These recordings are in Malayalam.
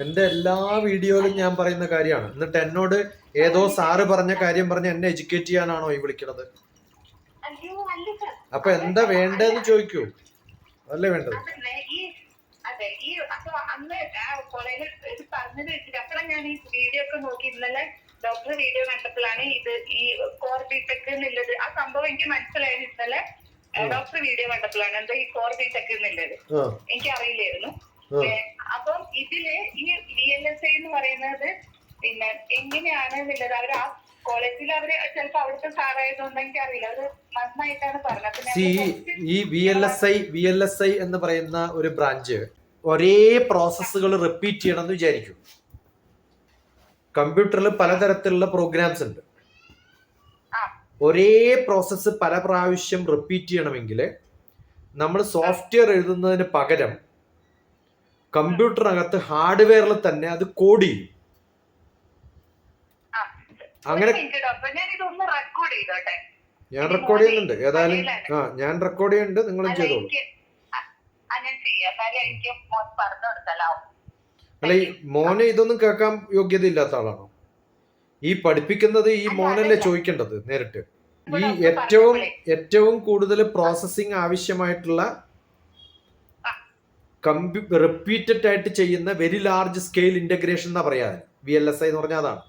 എന്റെ എല്ലാ വീഡിയോയിലും ഞാൻ പറയുന്ന കാര്യമാണ്. എന്നിട്ട് എന്നോട് ഏതോ സാറ് പറഞ്ഞ കാര്യം പറഞ്ഞ് എന്നെ എഡ്യൂക്കേറ്റ് ചെയ്യാനാണോ ഈ വിളിക്കണത്? അപ്പൊ എന്താ വേണ്ടതെന്ന് ചോദിക്കൂ. അതല്ലേ വേണ്ടത്? അന്ന് കോളേജിൽ ഇത് പറഞ്ഞത് വെച്ചിട്ട് ഞാൻ ഈ വീഡിയോ ഒക്കെ നോക്കി ഇന്നലെ ഡോക്ടർ വീഡിയോ കണ്ടപ്പോഴാണ് ഇത് ഈ കോർ ബിടെക് എന്നുള്ളത്. ആ സംഭവം എനിക്ക് മനസ്സിലായത് ഇന്നലെ ഡോക്ടർ വീഡിയോ കണ്ടപ്പോഴാണ് എന്താ ഈ കോർബിടെക് എന്നുള്ളത്. ആ. എനിക്ക് അറിയില്ലായിരുന്നു ഇതിൽ ഈ വി എൽ എസ് ഐ എന്ന് പറയുന്നത് പിന്നെ എങ്ങനെയാണ് എന്നുള്ളത്? അവർ ആ കോളേജിൽ അവർ ചിലപ്പോ അവിടുത്തെ സാറായതുകൊണ്ട് എനിക്ക് അറിയില്ല അവർ നന്നായിട്ടാണ് പറഞ്ഞത്. ഈ V L S I V L S I എന്ന് പറയുന്ന ഒരു ബ്രാഞ്ച് ഒരേ പ്രോസസ്സുകൾ റിപ്പീറ്റ് ചെയ്യണം എന്ന് വിചാരിക്കും കമ്പ്യൂട്ടറിൽ പലതരത്തിലുള്ള പ്രോഗ്രാംസ് ഉണ്ട്. ഒരേ പ്രോസസ്സ് പല പ്രാവശ്യം റിപ്പീറ്റ് ചെയ്യണമെങ്കിൽ നമ്മൾ സോഫ്റ്റ്വെയർ എഴുതുന്നതിന് പകരം കമ്പ്യൂട്ടറിനകത്ത് ഹാർഡ്വെയറിൽ തന്നെ അത് കോഡ് ചെയ്യും. അങ്ങനെ- ഞാൻ റെക്കോർഡ് ചെയ്യുന്നുണ്ട്. ഏതായാലും ആ ഞാൻ റെക്കോർഡ് ചെയ്യുന്നുണ്ട്. നിങ്ങളും ചെയ്തോളൂ. അല്ല ഈ മോനെ ഇതൊന്നും കേൾക്കാൻ യോഗ്യത ഇല്ലാത്ത ആളാണോ? ഈ പഠിപ്പിക്കുന്നത് ഈ മോനല്ലേ ചോദിക്കേണ്ടത് നേരിട്ട്? ഈ ഏറ്റവും ഏറ്റവും കൂടുതൽ പ്രോസസ്സിംഗ് ആവശ്യമായിട്ടുള്ള. കമ്പ്യൂ റിപ്പീറ്റഡ് ആയിട്ട് ചെയ്യുന്ന വെരി ലാർജ് സ്കെയിൽ ഇന്റഗ്രേഷൻ എന്നാ പറയാ വി എൽ എസ് ഐ എന്ന് പറഞ്ഞാൽ അതാണ്.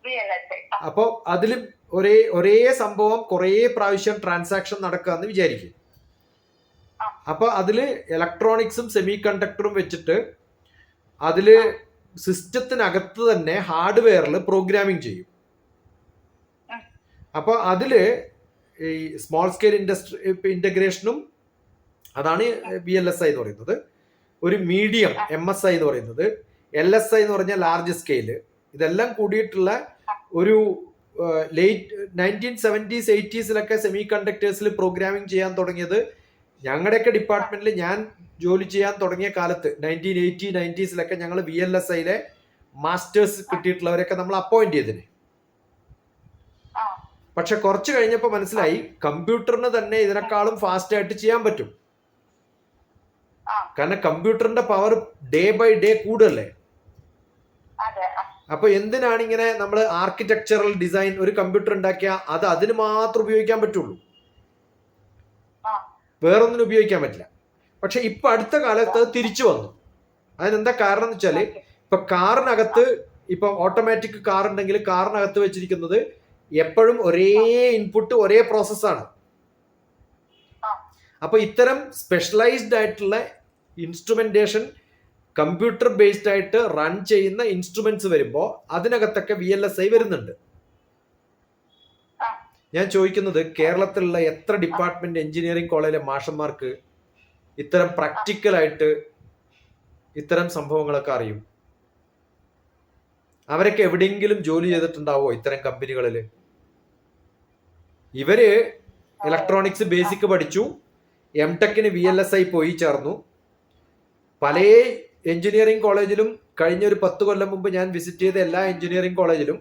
അപ്പോ അതിലും അപ്പോൾ അതിൽ ഒരേ ഒരേ സംഭവം കുറേ പ്രാവശ്യം ട്രാൻസാക്ഷൻ നടക്കുക എന്ന് വിചാരിക്കും. അപ്പൊ അതിൽ ഇലക്ട്രോണിക്സും സെമി കണ്ടക്ടറും വെച്ചിട്ട് അതിൽ സിസ്റ്റത്തിനകത്ത് തന്നെ ഹാർഡ്വെയറിൽ പ്രോഗ്രാമിംഗ് ചെയ്യും. അപ്പൊ അപ്പോൾ അതിൽ ഈ സ്മോൾ സ്കെയിൽ ഇൻഡസ്ട്രി ഇന്റഗ്രേഷനും അതാണ് ബി എൽ എസ് ഐ എന്ന് പറയുന്നത്. ഒരു മീഡിയം എം എസ് ഐ എന്ന് പറയുന്നത്. എൽ എസ് ഐ എന്ന് പറഞ്ഞാൽ ലാർജ് സ്കെയിൽ ഇതെല്ലാം കൂടിയിട്ടുള്ള ഒരു ലേറ്റ് നയന്റീൻ സെവന്റീസ് എയ്റ്റീസിലൊക്കെ സെമി കണ്ടക്ടേഴ്സിൽ പ്രോഗ്രാമിംഗ് ചെയ്യാൻ തുടങ്ങിയത്. ഞങ്ങളുടെയൊക്കെ ഡിപ്പാർട്ട്മെന്റിൽ ഞാൻ ജോലി ചെയ്യാൻ തുടങ്ങിയ കാലത്ത് നയന്റീൻ എയ്റ്റി നയന്റീസിലൊക്കെ ഞങ്ങൾ വി എൽ എസ് ഐയിലെ മാസ്റ്റേഴ്സ് കിട്ടിയിട്ടുള്ളവരൊക്കെ നമ്മൾ അപ്പോയിന്റ് ചെയ്തിന്. പക്ഷെ കുറച്ച് കഴിഞ്ഞപ്പോൾ മനസ്സിലായി കമ്പ്യൂട്ടറിന് തന്നെ ഇതിനേക്കാളും ഫാസ്റ്റ് ആയിട്ട് ചെയ്യാൻ പറ്റും. കാരണം കമ്പ്യൂട്ടറിന്റെ പവർ ഡേ ബൈ ഡേ കൂടല്ലേ അപ്പൊ എന്തിനാണ് ഇങ്ങനെ നമ്മൾ ആർക്കിടെക്ചറൽ ഡിസൈൻ ഒരു കമ്പ്യൂട്ടർ ഉണ്ടാക്കിയ അത് അതിന് മാത്രം ഉപയോഗിക്കാൻ പറ്റുള്ളൂ? വേറൊന്നിനും ഉപയോഗിക്കാൻ പറ്റില്ല. പക്ഷെ ഇപ്പൊ അടുത്ത കാലത്ത് അത് തിരിച്ചു വന്നു. അതിനെന്താ കാരണം എന്ന് വെച്ചാൽ ഇപ്പൊ കാറിനകത്ത് ഇപ്പൊ ഓട്ടോമാറ്റിക് കാർ ഉണ്ടെങ്കിൽ കാറിനകത്ത് വെച്ചിരിക്കുന്നത് എപ്പോഴും ഒരേ ഇൻപുട്ട് ഒരേ പ്രോസസ്സാണ്. അപ്പൊ ഇത്തരം സ്പെഷ്യലൈസ്ഡ് ആയിട്ടുള്ള ഇൻസ്ട്രുമെന്റേഷൻ കമ്പ്യൂട്ടർ ബേസ്ഡ് ആയിട്ട് റൺ ചെയ്യുന്ന ഇൻസ്ട്രുമെന്റ്സ് വരുമ്പോൾ അതിനകത്തൊക്കെ വി എൽ എസ് ഐ വരുന്നുണ്ട്. ഞാൻ ചോദിക്കുന്നത് കേരളത്തിലുള്ള എത്ര ഡിപ്പാർട്ട്മെന്റ് എഞ്ചിനീയറിംഗ് കോളേജിലെ മാഷന്മാർക്ക് ഇത്തരം പ്രാക്ടിക്കൽ ആയിട്ട് ഇത്തരം സംഭവങ്ങളൊക്കെ അറിയും? അവരൊക്കെ എവിടെയെങ്കിലും ജോലി ചെയ്തിട്ടുണ്ടാവോ ഇത്തരം കമ്പനികളിൽ ഇവർ ഇലക്ട്രോണിക്സ് ബേസിക് പഠിച്ചു എം ടെക്കിന് വി എൽ എസ് ഐ പോയി ചേർന്നു പല എഞ്ചിനീയറിംഗ് കോളേജിലും കഴിഞ്ഞ ഒരു പത്ത് കൊല്ലം മുമ്പ് ഞാൻ വിസിറ്റ് ചെയ്ത എല്ലാ എഞ്ചിനീയറിംഗ് കോളേജിലും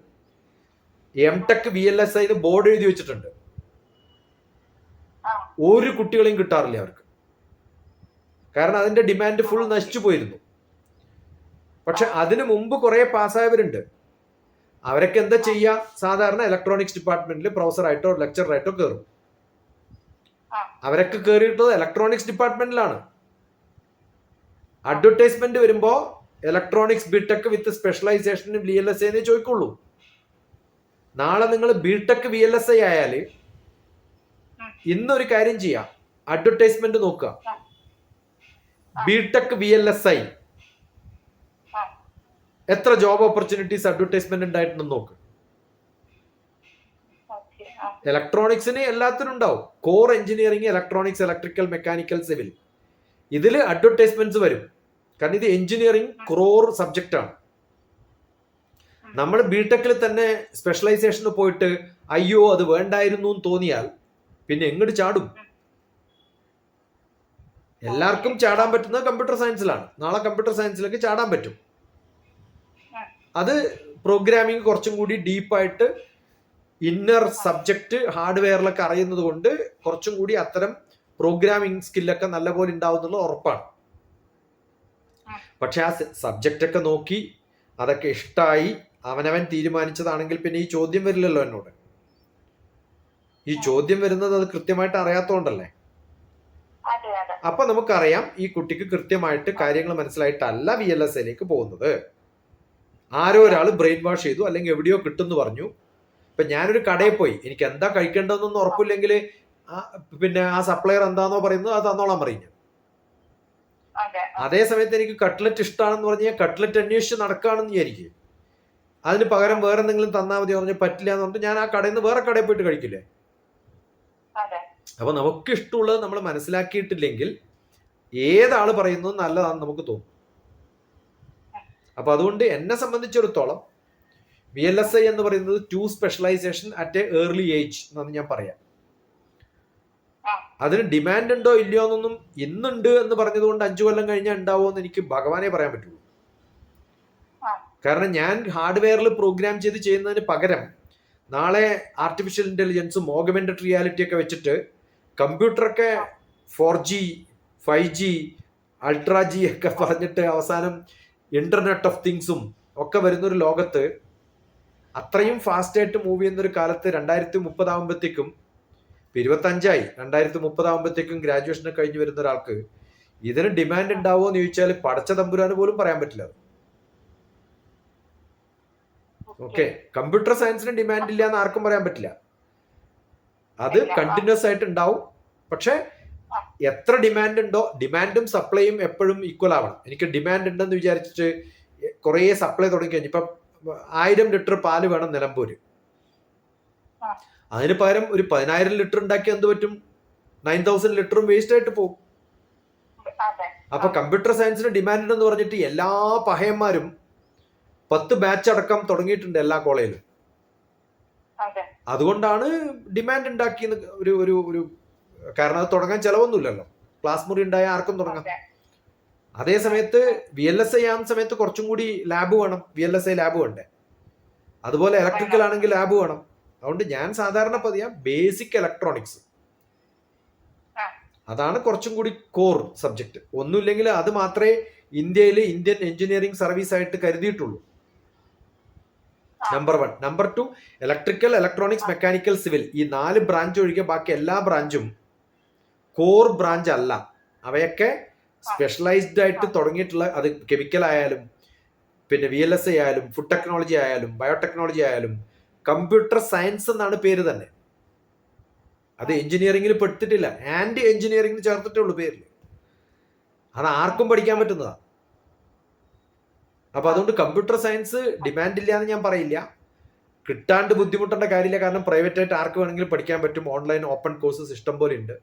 M tech V L S ഐന്ന് board എഴുതി വെച്ചിട്ടുണ്ട്. ഒരു കുട്ടികളെയും കിട്ടാറില്ല അവർക്ക്. കാരണം അതിന്റെ ഡിമാൻഡ് ഫുൾ നശിച്ചു പോയിരുന്നു. പക്ഷെ അതിനു മുമ്പ് കുറെ പാസ്സായവരുണ്ട്. അവരൊക്കെ എന്താ ചെയ്യുക സാധാരണ ഇലക്ട്രോണിക്സ് ഡിപ്പാർട്ട്മെന്റിൽ പ്രൊഫസറായിട്ടോ ലെക്ചറായിട്ടോ കയറും. അവരൊക്കെ കയറിയിട്ടുള്ളത് ഇലക്ട്രോണിക്സ് ഡിപ്പാർട്ട്മെന്റിലാണ് അഡ്വർടൈസ്മെന്റ് വരുമ്പോ electronics BTech with specialisation V L S എന്നേ ചോദിക്കുള്ളൂ. നാളെ നിങ്ങൾ BTech V L S I ആയാൽ ഇന്നൊരു കാര്യം ചെയ്യാം. അഡ്വർടൈസ്മെന്റ് നോക്കുക. BTech V L S I എത്ര ജോബ് ഓപ്പർച്യൂണിറ്റീസ് അഡ്വർടൈസ്മെന്റ് ഉണ്ടായിട്ടുണ്ടെന്ന് നോക്ക്. ഇലക്ട്രോണിക്സിന് എല്ലാത്തിനും ഉണ്ടാവും. Core engineering electronics electrical mechanical civil ഇതിൽ അഡ്വർടൈസ്മെന്റ്സ് വരും. കാരണം ഇത് എഞ്ചിനീയറിംഗ് ക്രോർ സബ്ജക്റ്റ് ആണ്. നമ്മൾ ബിടെക്കിൽ തന്നെ സ്പെഷ്യലൈസേഷന് പോയിട്ട് അയ്യോ അത് വേണ്ടായിരുന്നു എന്ന് തോന്നിയാൽ പിന്നെ എങ്ങോട്ട് ചാടും? എല്ലാവർക്കും ചാടാൻ പറ്റുന്നത് കമ്പ്യൂട്ടർ സയൻസിലാണ് നാളെ കമ്പ്യൂട്ടർ സയൻസിലേക്ക് ചാടാൻ പറ്റും. അത് പ്രോഗ്രാമിംഗ് കുറച്ചും കൂടി ഡീപ്പായിട്ട് ഇന്നർ സബ്ജക്റ്റ് ഹാർഡ്വെയറിലൊക്കെ അറിയുന്നത് കൊണ്ട് കുറച്ചും കൂടി അത്തരം പ്രോഗ്രാമിംഗ് സ്കില്ലൊക്കെ നല്ലപോലെ ഉണ്ടാവും എന്നുള്ള ഉറപ്പാണ് പക്ഷെ ആ സബ്ജക്റ്റ് ഒക്കെ നോക്കി അതൊക്കെ ഇഷ്ടമായി അവനവൻ തീരുമാനിച്ചതാണെങ്കിൽ പിന്നെ ഈ ചോദ്യം വരില്ലല്ലോ എന്നോട്. ഈ ചോദ്യം വരുന്നത് അത് കൃത്യമായിട്ട് അതെ അപ്പൊ നമുക്കറിയാം ഈ കുട്ടിക്ക് കൃത്യമായിട്ട് കാര്യങ്ങൾ മനസ്സിലായിട്ടല്ല വി എൽ എസ് എയിലേക്ക് പോകുന്നത്. ആരോ ഒരാൾ ബ്രെയിൻ വാഷ് ചെയ്തു അല്ലെങ്കിൽ എവിടെയോ കിട്ടുന്നു പറഞ്ഞു. ഇപ്പൊ ഞാനൊരു കടയിൽ പോയി. എനിക്ക് എന്താ കഴിക്കേണ്ടതെന്നൊന്നും ഉറപ്പില്ലെങ്കിൽ പിന്നെ ആ സപ്ലയർ എന്താണോ പറയുന്നത് അത് തന്നോളാൻ പറയും ഞാൻ. അതെ. സമയത്ത് എനിക്ക് കട്ട്ലറ്റ് ഇഷ്ടമാണെന്ന് പറഞ്ഞാൽ കട്ട്ലറ്റ് അന്വേഷിച്ച് നടക്കുകയാണെന്ന് വിചാരിക്കും. അതിന് പകരം വേറെ എന്തെങ്കിലും തന്നാൽ മതി പറഞ്ഞ് പറ്റില്ല എന്ന് പറഞ്ഞിട്ട് ഞാൻ ആ കടയിൽ നിന്ന് വേറെ കടയിൽ പോയിട്ട് കഴിക്കില്ലേ? അപ്പൊ നമുക്ക് ഇഷ്ടമുള്ളത് നമ്മൾ മനസ്സിലാക്കിയിട്ടില്ലെങ്കിൽ ഏതാൾ പറയുന്നത് നല്ലതാണെന്ന് നമുക്ക് തോന്നും. അപ്പൊ അതുകൊണ്ട് എന്നെ സംബന്ധിച്ചിടത്തോളം ബി എൽ എസ് ഐ എന്ന് പറയുന്നത് too specialisation at a early age എന്നാണ് ഞാൻ പറയാം. അതിന് ഡിമാൻഡ് ഉണ്ടോ ഇല്ലയോ എന്നൊന്നും ഇന്നുണ്ട് എന്ന് പറഞ്ഞതുകൊണ്ട് അഞ്ചു കൊല്ലം കഴിഞ്ഞാൽ ഉണ്ടാവുമോ എന്ന് എനിക്ക് ഭഗവാനെ പറയാൻ പറ്റുള്ളൂ. കാരണം ഞാൻ ഹാർഡ്വെയറിൽ പ്രോഗ്രാം ചെയ്ത് ചെയ്യുന്നതിന് പകരം നാളെ ആർട്ടിഫിഷ്യൽ ഇന്റലിജൻസും ഓഗമെന്റഡ് റിയാലിറ്റി ഒക്കെ വെച്ചിട്ട് കമ്പ്യൂട്ടറൊക്കെ four G five G ultra G ഒക്കെ പറഞ്ഞിട്ട് അവസാനം ഇന്റർനെറ്റ് ഓഫ് തിങ്സും ഒക്കെ വരുന്നൊരു ലോകത്ത് അത്രയും ഫാസ്റ്റായിട്ട് മൂവ് ചെയ്യുന്ന ഒരു കാലത്ത് രണ്ടായിരത്തി മുപ്പതാകുമ്പോഴത്തേക്കും ഇരുപത്തഞ്ചായി. രണ്ടായിരത്തി മുപ്പതാകുമ്പോഴത്തേക്കും ഗ്രാജുവേഷൻ കഴിഞ്ഞ് വരുന്ന ഒരാൾക്ക് ഇതിന് ഡിമാൻഡ് ഉണ്ടാവുമോ എന്ന് ചോദിച്ചാൽ പഠിച്ച തമ്പുരാന് പോലും പറയാൻ പറ്റില്ല ഓക്കെ. കമ്പ്യൂട്ടർ സയൻസിന് ഡിമാൻഡ് ഇല്ല എന്ന് ആർക്കും പറയാൻ പറ്റില്ല. അത് കണ്ടിന്യൂസ് ആയിട്ട് ഉണ്ടാവും പക്ഷെ എത്ര ഡിമാൻഡ് ഉണ്ടോ ഡിമാൻഡും സപ്ലൈയും എപ്പോഴും ഈക്വൽ ആവണം. എനിക്ക് ഡിമാൻഡ് ഉണ്ടെന്ന് വിചാരിച്ചിട്ട് കുറേ സപ്ലൈ തുടങ്ങി കഴിഞ്ഞു. ഇപ്പം ആയിരം ലിറ്റർ പാൽ വേണം നിലമ്പൂര്. അതിന് പകരം ഒരു പതിനായിരം ലിറ്റർ ഉണ്ടാക്കി എന്ത് പറ്റും? നയൻ തൗസൻഡ് ലിറ്ററും വേസ്റ്റ് ആയിട്ട് പോകും അപ്പൊ കമ്പ്യൂട്ടർ സയൻസിന് ഡിമാൻഡ് ഉണ്ടെന്ന് പറഞ്ഞിട്ട് എല്ലാ പഹയന്മാരും പത്ത് ബാച്ച് അടക്കം തുടങ്ങിയിട്ടുണ്ട് എല്ലാ കോളേജിലും. അതെ. അതുകൊണ്ടാണ് ഡിമാൻഡ് ഉണ്ടാക്കി ഒരു ഒരു ഒരു കാരണം അത് തുടങ്ങാൻ ചെലവൊന്നുമില്ലല്ലോ. ക്ലാസ് മുറി ഉണ്ടായ ആർക്കും തുടങ്ങാം. അതെ. സമയത്ത് വി എൽ എസ് ഐ ആകുന്ന സമയത്ത് കുറച്ചും കൂടി ലാബ് വേണം. V L S I lab വേണ്ടേ? അതുപോലെ ഇലക്ട്രിക്കൽ ആണെങ്കിൽ ലാബ് വേണം. അതുകൊണ്ട് ഞാൻ സാധാരണ പതിയ ബേസിക് ഇലക്ട്രോണിക്സ്. അതാണ് കുറച്ചും കൂടി കോർ സബ്ജക്ട് ഒന്നുമില്ലെങ്കിൽ അത് മാത്രമേ ഇന്ത്യയിൽ ഇന്ത്യൻ എഞ്ചിനീയറിംഗ് സർവീസ് ആയിട്ട് കരുതിയിട്ടുള്ളൂ. Number one number two electrical electronics mechanical civil ഈ നാല് ബ്രാഞ്ച് ഒഴികെ ബാക്കി എല്ലാ ബ്രാഞ്ചും കോർ ബ്രാഞ്ച് അല്ല. അവയൊക്കെ സ്പെഷ്യലൈസ്ഡ് ആയിട്ട് തുടങ്ങിയിട്ടുള്ള അത് കെമിക്കൽ ആയാലും പിന്നെ വി എൽ എസ് ഐ ആയാലും ഫുഡ് ടെക്നോളജി ആയാലും ബയോടെക്നോളജി ആയാലും കമ്പ്യൂട്ടർ സയൻസ് എന്നാണ് പേര് തന്നെ. അത് എഞ്ചിനീയറിംഗിൽ പെട്ടിട്ടില്ല. ആൻഡ് എഞ്ചിനീയറിംഗിൽ ചേർത്തിട്ടേ ഉള്ളൂ പേരിൽ അത് ആർക്കും പഠിക്കാൻ പറ്റുന്നതാ. അപ്പൊ അതുകൊണ്ട് കമ്പ്യൂട്ടർ സയൻസ് ഡിമാൻഡ് ഇല്ല എന്ന് ഞാൻ പറയില്ല. കിട്ടാണ്ട് ബുദ്ധിമുട്ടേണ്ട കാര്യമില്ല. കാരണം പ്രൈവറ്റ് ആയിട്ട് ആർക്ക് വേണമെങ്കിലും പഠിക്കാൻ പറ്റും. ഓൺലൈൻ ഓപ്പൺ കോഴ്സസ് ഇഷ്ടം പോലെ ഉണ്ട്.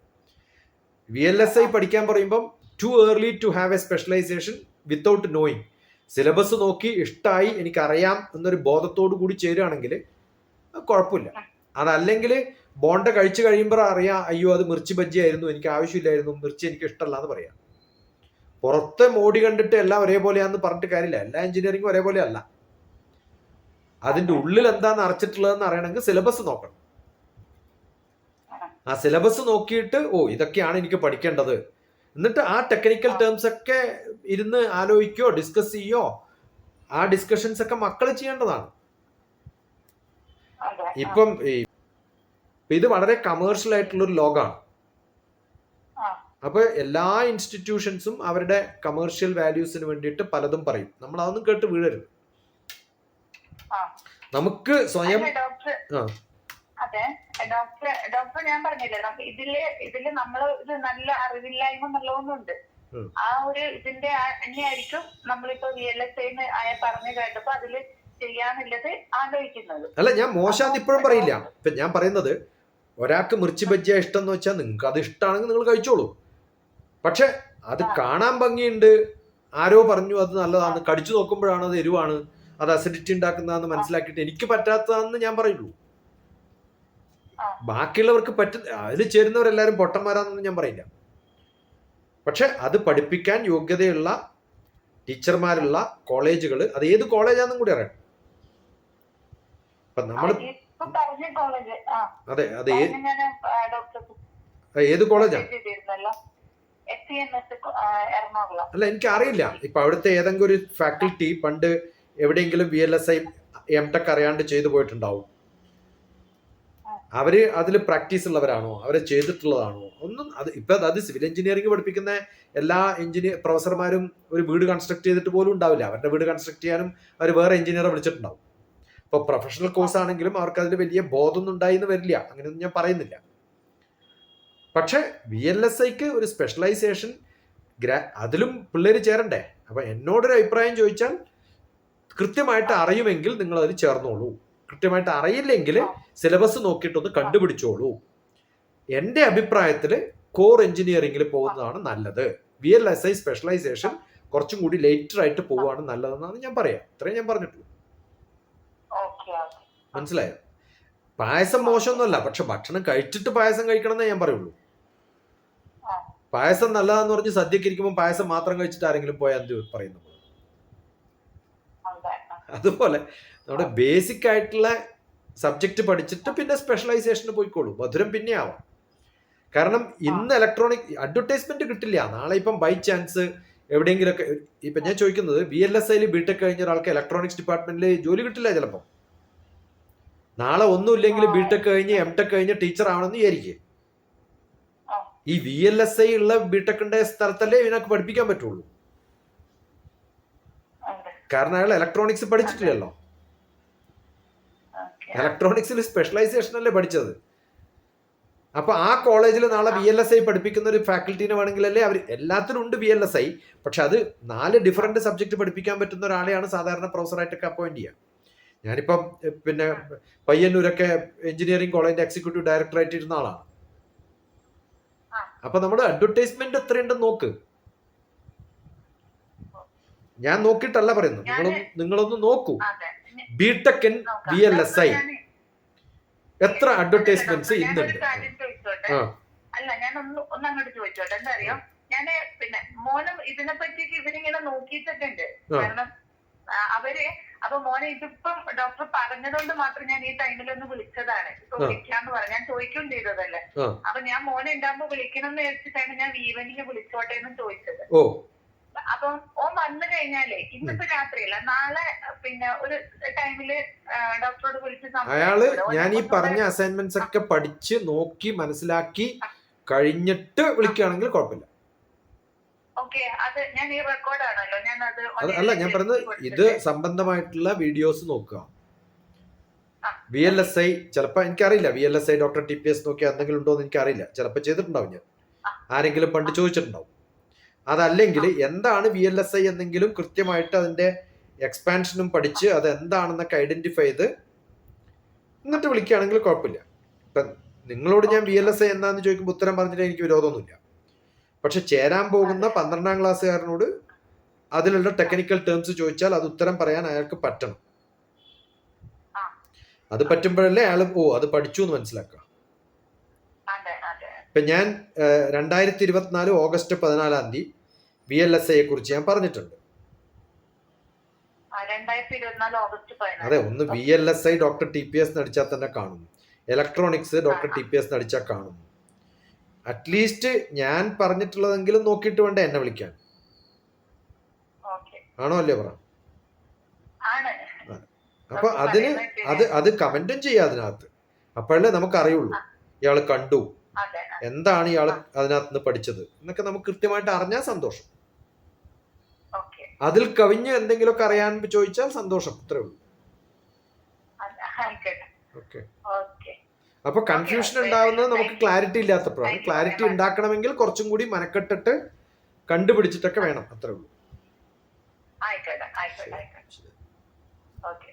വി എൽ എസ് ഐ പഠിക്കാൻ പറയുമ്പം too early to have a specialisation without knowing syllabus നോക്കി ഇഷ്ടമായി എനിക്കറിയാം എന്നൊരു ബോധത്തോടു കൂടി ചേരുകയാണെങ്കിൽ കുഴപ്പമില്ല. അതല്ലെങ്കിൽ ബോണ്ട കഴിച്ചു കഴിയുമ്പോൾ അറിയാം അയ്യോ അത് മിർച്ചി ബജ്ജിയായിരുന്നു എനിക്ക് ആവശ്യമില്ലായിരുന്നു മിർച്ചി എനിക്ക് ഇഷ്ടമല്ല എന്ന് പറയാം. പുറത്തെ മോടി കണ്ടിട്ട് എല്ലാം ഒരേപോലെയാന്ന് പറഞ്ഞിട്ട് കാര്യമില്ല. എല്ലാ എഞ്ചിനീയറിംഗും ഒരേപോലെ അല്ല. അതിന്റെ ഉള്ളിൽ എന്താന്ന് അറച്ചിട്ടുള്ളതെന്ന് അറിയണമെങ്കിൽ സിലബസ് നോക്കണം. ആ സിലബസ് നോക്കിയിട്ട് ഓ ഇതൊക്കെയാണ് എനിക്ക് പഠിക്കേണ്ടത്. എന്നിട്ട് ആ ടെക്നിക്കൽ ടേംസ് ഒക്കെ ഇരുന്ന് ആലോചിക്കോ ഡിസ്കസ് ചെയ്യോ. ആ ഡിസ്കഷൻസ് ഒക്കെ മക്കൾ ചെയ്യേണ്ടതാണ്. ഇപ്പം ഇത് വളരെ കമേഴ്ഷ്യൽ ആയിട്ടുള്ള ഒരു ലോകമാണ് ആ. അപ്പൊ എല്ലാ ഇൻസ്റ്റിറ്റ്യൂഷൻസും അവരുടെ കമേഴ്ഷ്യൽ വാല്യൂസിന് വേണ്ടിയിട്ട് പലതും പറയും നമ്മൾ അതൊന്നും കേട്ട് വീഴരുത്. നമുക്ക് സ്വയം. അതെ ഡോക്ടർ ഡോക്ടർ ഞാൻ പറഞ്ഞില്ലേ ഇതിൽ ഇതിൽ നമ്മൾ ഇത് നല്ല അറിവില്ലായ്മ നല്ലോന്നുണ്ട് ആ ഒരു ഇതിന്റെ തന്നെയായിരിക്കും നമ്മളിപ്പോ വി എൽ എസ് ആയ പറഞ്ഞു കേട്ടപ്പോ അതിൽ ചെയ്യാന്നുള്ളത് ആലോചിക്കുന്നത്. അല്ല ഞാൻ മോശാന്ന് ഇപ്പോഴും പറയില്ല. ഇപ്പൊ ഞാൻ പറയുന്നത് ഒരാൾക്ക് മിർച്ചി ബജ്ജിയ ഇഷ്ടം എന്ന് വെച്ചാൽ നിങ്ങൾക്ക് അത് ഇഷ്ടമാണെങ്കിൽ നിങ്ങൾ കഴിച്ചോളൂ. പക്ഷെ അത് കാണാൻ ഭംഗിയുണ്ട്. ആരോ പറഞ്ഞു അത് നല്ലതാണ്. കടിച്ചു നോക്കുമ്പോഴാണ് അത് എരിവാണ്. അത് അസിഡിറ്റി ഉണ്ടാക്കുന്നതെന്ന് മനസ്സിലാക്കിയിട്ട് എനിക്ക് പറ്റാത്തതാണെന്ന് ഞാൻ പറയുള്ളൂ. ബാക്കിയുള്ളവർക്ക് പറ്റുന്ന അതിൽ ചേരുന്നവരെല്ലാവരും പൊട്ടന്മാരാണെന്ന് ഞാൻ പറയില്ല. പക്ഷെ അത് പഠിപ്പിക്കാൻ യോഗ്യതയുള്ള ടീച്ചർമാരുള്ള കോളേജുകൾ അത് ഏത് കോളേജാണെന്നും കൂടി അറിയണം. ഇപ്പൊ നമ്മൾ അതെ അതെ ഏത് കോളേജാ അല്ല എനിക്ക് അറിയില്ല ഇപ്പൊ അവിടുത്തെ ഏതെങ്കിലും ഒരു ഫാക്കൽറ്റി പണ്ട് എവിടെയെങ്കിലും V L S I M tech അറിയാണ്ട് ചെയ്തു പോയിട്ടുണ്ടാവും. അവർ അതിൽ പ്രാക്ടീസ് ഉള്ളവരാണോ? അവരെ ചെയ്തിട്ടുള്ളതാണോ? ഒന്നും അത് ഇപ്പൊ അത് സിവിൽ എഞ്ചിനീയറിംഗ് പഠിപ്പിക്കുന്ന എല്ലാ എഞ്ചിനീയർ പ്രൊഫസർമാരും ഒരു വീട് കൺസ്ട്രക്ട് ചെയ്തിട്ട് പോലും ഉണ്ടാവില്ല. അവരുടെ വീട് കൺസ്ട്രക്ട് ചെയ്യാനും അവർ വേറെ എഞ്ചിനീയറെ വിളിച്ചിട്ടുണ്ടാവും. ഇപ്പൊ പ്രൊഫഷണൽ കോഴ്സ് ആണെങ്കിലും അവർക്ക് അതിൽ വലിയ ബോധമൊന്നും ഉണ്ടായിന്ന് വരില്ല. അങ്ങനെയൊന്നും ഞാൻ പറയുന്നില്ല. പക്ഷെ വി എൽ എസ് ഐക്ക് ഒരു സ്പെഷ്യലൈസേഷൻ ഗ്രാ അതിലും പിള്ളേർ ചേരണ്ടേ? അപ്പൊ എന്നോടൊരു അഭിപ്രായം ചോദിച്ചാൽ കൃത്യമായിട്ട് അറിയുമെങ്കിൽ നിങ്ങൾ അതിൽ ചേർന്നോളൂ. കൃത്യമായിട്ട് അറിയില്ലെങ്കിൽ സിലബസ് നോക്കിയിട്ടൊന്ന് കണ്ടുപിടിച്ചോളൂ. എന്റെ അഭിപ്രായത്തിൽ കോർ എഞ്ചിനീയറിംഗിൽ പോകുന്നതാണ് നല്ലത്. V L S I specialisation കുറച്ചും കൂടി ലേറ്റർ ആയിട്ട് പോവുകയാണ് നല്ലതെന്നാണ് ഞാൻ പറയാം. ഇത്രയും ഞാൻ പറഞ്ഞിട്ടുള്ളൂ. മനസ്സിലായോ? പായസം മോശമൊന്നുമല്ല പക്ഷെ ഭക്ഷണം കഴിച്ചിട്ട് പായസം കഴിക്കണം എന്നേ ഞാൻ പറയുള്ളൂ. പായസം നല്ലതാന്ന് പറഞ്ഞ് സദ്യക്ക് ഇരിക്കുമ്പോൾ പായസം മാത്രം കഴിച്ചിട്ട് ആരെങ്കിലും പോയാൽ എന്ത് പറയുന്നു അതെ അതുപോലെ നമ്മുടെ ബേസിക് ആയിട്ടുള്ള സബ്ജക്റ്റ് പഠിച്ചിട്ട് പിന്നെ സ്പെഷ്യലൈസേഷന് പോയിക്കോളൂ. മധുരം പിന്നെ ആവാം. കാരണം ഇന്ന് ഇലക്ട്രോണിക് അഡ്വർടൈസ്മെന്റ് കിട്ടില്ല. നാളെ ഇപ്പം ബൈ ചാൻസ് എവിടെയെങ്കിലൊക്കെ ഇപ്പൊ ഞാൻ ചോദിക്കുന്നത് ബി എൽ എസ് ഐയിൽ ബിടെക് കഴിഞ്ഞ ഒരാൾക്ക് ഇലക്ട്രോണിക്സ് ഡിപ്പാർട്ട്മെന്റിൽ ജോലി കിട്ടില്ല ചിലപ്പോൾ നാളെ ഒന്നുമില്ലെങ്കിൽ ബി ബിടെക് കഴിഞ്ഞ് എം ടെക് കഴിഞ്ഞ് ടീച്ചർ ആവണമെന്ന് വിചാരിക്കും. ആ. ഈ വി എൽ എസ് ഐ ഉള്ള ബിടെക്കിന്റെ സ്ഥലത്തല്ലേ ഇതിനൊക്കെ പഠിപ്പിക്കാൻ പറ്റുള്ളൂ. കാരണം അയാൾ ഇലക്ട്രോണിക്സ് പഠിച്ചിട്ടില്ലല്ലോ. ഇലക്ട്രോണിക്സിൽ സ്പെഷ്യലൈസേഷൻ അല്ലേ പഠിച്ചത്? അപ്പൊ ആ കോളേജിൽ നാളെ ബി എൽ എസ് ഐ പഠിപ്പിക്കുന്ന ഒരു ഫാക്കൽറ്റീനെ വേണമെങ്കിലല്ലേ അവർ എല്ലാത്തിനും ഉണ്ട് ബി എൽ എസ് ഐ പക്ഷെ അത് നാല് ഡിഫറെന്റ് സബ്ജക്ട് പഠിപ്പിക്കാൻ പറ്റുന്ന ഒരാളെയാണ് സാധാരണ പ്രൊഫസറായിട്ടൊക്കെ അപ്പോയിന്റ് ചെയ്യുക ഞാനിപ്പം പിന്നെ പയ്യന്നൂരൊക്കെ എഞ്ചിനീയറിംഗ് കോളേജിന്റെ എക്സിക്യൂട്ടീവ് ഡയറക്ടറായിട്ട് ഇരുന്ന ആളാണ്. അപ്പൊ നമ്മുടെ അഡ്വർടൈസ്മെന്റ് എത്രയുണ്ടെന്ന് നോക്ക്. ഞാൻ നോക്കിയിട്ടല്ല പറയുന്നു നിങ്ങളൊന്ന് നിങ്ങളൊന്ന് നോക്കൂ. BTech in. B L S I. എത്ര അഡ്വർടൈസ്മെന്റ്സ് ഇന്നുണ്ട്? അല്ല ഞാൻ ഒന്ന് ഒന്ന് അങ്ങോട്ട് ചോദിച്ചോട്ടെ? എന്താ അറിയോ? ഞാൻ പിന്നെ മോനും ഇതിനെ പറ്റിയൊക്കെ ഇവരിങ്ങനെ നോക്കിയിട്ടൊക്കെ ഉണ്ട്. കാരണം അവർ അപ്പൊ മോനെ ഇതിപ്പം ഡോക്ടർ പറഞ്ഞതുകൊണ്ട് മാത്രം ഞാൻ ഈ ടൈമിൽ ഒന്ന് വിളിച്ചതാണ്. ഇപ്പൊ. വിളിക്കാന്ന് പറഞ്ഞു. ഞാൻ ചോദിക്കുകയും ചെയ്തതല്ലേ. അപ്പൊ ഞാൻ മോനെ ഉണ്ടാകുമ്പോ വിളിക്കണം എന്ന് വെച്ചിട്ടാണ് ഞാൻ ഈവനിങ് വിളിച്ചോട്ടെ എന്ന് ചോദിച്ചത്. ഓ. അപ്പം ഓൻ വന്നു കഴിഞ്ഞാലേ ഇന്നിപ്പോ രാത്രിയല്ല നാളെ പിന്നെ ഒരു ടൈമിൽ ഡോക്ടറോട് വിളിച്ച് അയാൾ ഞാൻ ഈ പറഞ്ഞ അസൈൻമെന്റ്സ് ഒക്കെ പഠിച്ച് നോക്കി മനസ്സിലാക്കി കഴിഞ്ഞിട്ട് വിളിക്കുകയാണെങ്കിൽ കുഴപ്പമില്ല ഓക്കെ അത് ഞാൻ ഈ റെക്കോർഡാണല്ലോ ഞാൻ അത് അത് അല്ല ഞാൻ പറയുന്നത് ഇത് സംബന്ധമായിട്ടുള്ള വീഡിയോസ് നോക്കുക. വി എൽ എസ് ഐ ചിലപ്പോൾ എനിക്കറിയില്ല V L S I doctor T P S നോക്കിയ എന്തെങ്കിലും ഉണ്ടോ എന്ന് എനിക്കറിയില്ല. ചിലപ്പോൾ ചെയ്തിട്ടുണ്ടാവും ഞാൻ. ആരെങ്കിലും പണ്ട് ചോദിച്ചിട്ടുണ്ടാവും. അതല്ലെങ്കിൽ എന്താണ് വി എൽ എസ് ഐ എന്നെങ്കിലും കൃത്യമായിട്ട് അതിന്റെ എക്സ്പാൻഷനും പഠിച്ച് അത് എന്താണെന്നൊക്കെ ഐഡന്റിഫൈ ചെയ്ത് എന്നിട്ട് വിളിക്കുകയാണെങ്കിൽ കുഴപ്പമില്ല. ഇപ്പം നിങ്ങളോട് ഞാൻ വി എൽ എസ് ഐ എന്താന്ന് ചോദിക്കുമ്പോൾ ഉത്തരം പറഞ്ഞിട്ട് എനിക്ക് വിരോധമൊന്നുമില്ല. പക്ഷെ ചേരാൻ പോകുന്ന പന്ത്രണ്ടാം ക്ലാസ്സുകാരനോട് അതിലുള്ള ടെക്നിക്കൽ ടേംസ് ചോദിച്ചാൽ അത് ഉത്തരം പറയാൻ അയാൾക്ക് പറ്റണം. അത് പറ്റുമ്പോഴല്ലേ അയാൾ ഓ അത് പഠിച്ചു എന്ന് മനസ്സിലാക്കുക. ഇപ്പൊ ഞാൻ രണ്ടായിരത്തി ഇരുപത്തിനാല് ഓഗസ്റ്റ് പതിനാലാം തീയതി വി എൽ എസ് ഐയെ കുറിച്ച് ഞാൻ പറഞ്ഞിട്ടുണ്ട്. അതെ ഒന്ന് V L S I doctor T P S നടിച്ചാൽ തന്നെ കാണും electronics doctor T P S നടിച്ചാൽ കാണും അറ്റ്ലീസ്റ്റ് ഞാൻ പറഞ്ഞിട്ടുള്ളതെങ്കിലും നോക്കിയിട്ട് വേണ്ട എന്നെ വിളിക്കാൻ? ആണോ അല്ലേ പറ? അപ്പൊ അതിന് അത് അത് കമന്റും ചെയ്യാം അതിനകത്ത്. അപ്പോഴല്ലേ നമുക്ക് അറിയുള്ളൂ ഇയാൾ കണ്ടു. എന്താണ് ഇയാൾ അതിനകത്ത് നിന്ന് പഠിച്ചത്? എന്നൊക്കെ നമുക്ക് കൃത്യമായിട്ട് അറിഞ്ഞാൽ സന്തോഷം. അതിൽ കവിഞ്ഞ് എന്തെങ്കിലുമൊക്കെ അറിയാൻ ചോദിച്ചാൽ സന്തോഷം. അത്രേ ഉള്ളൂ. ഓക്കെ അപ്പൊ കൺഫ്യൂഷൻ ഉണ്ടാവുന്നത് നമുക്ക് ക്ലാരിറ്റി ഇല്ലാത്തപ്പോഴാണ്. ക്ലാരിറ്റി ഉണ്ടാക്കണമെങ്കിൽ കുറച്ചും കൂടി മനക്കെട്ടിട്ട് കണ്ടുപിടിച്ചിട്ടൊക്കെ വേണം. അത്രേ ഉള്ളൂ. ആയിക്കോട്ടെ ആയിക്കോട്ടെ ആയിക്കോട്ടെ. ഓക്കെ.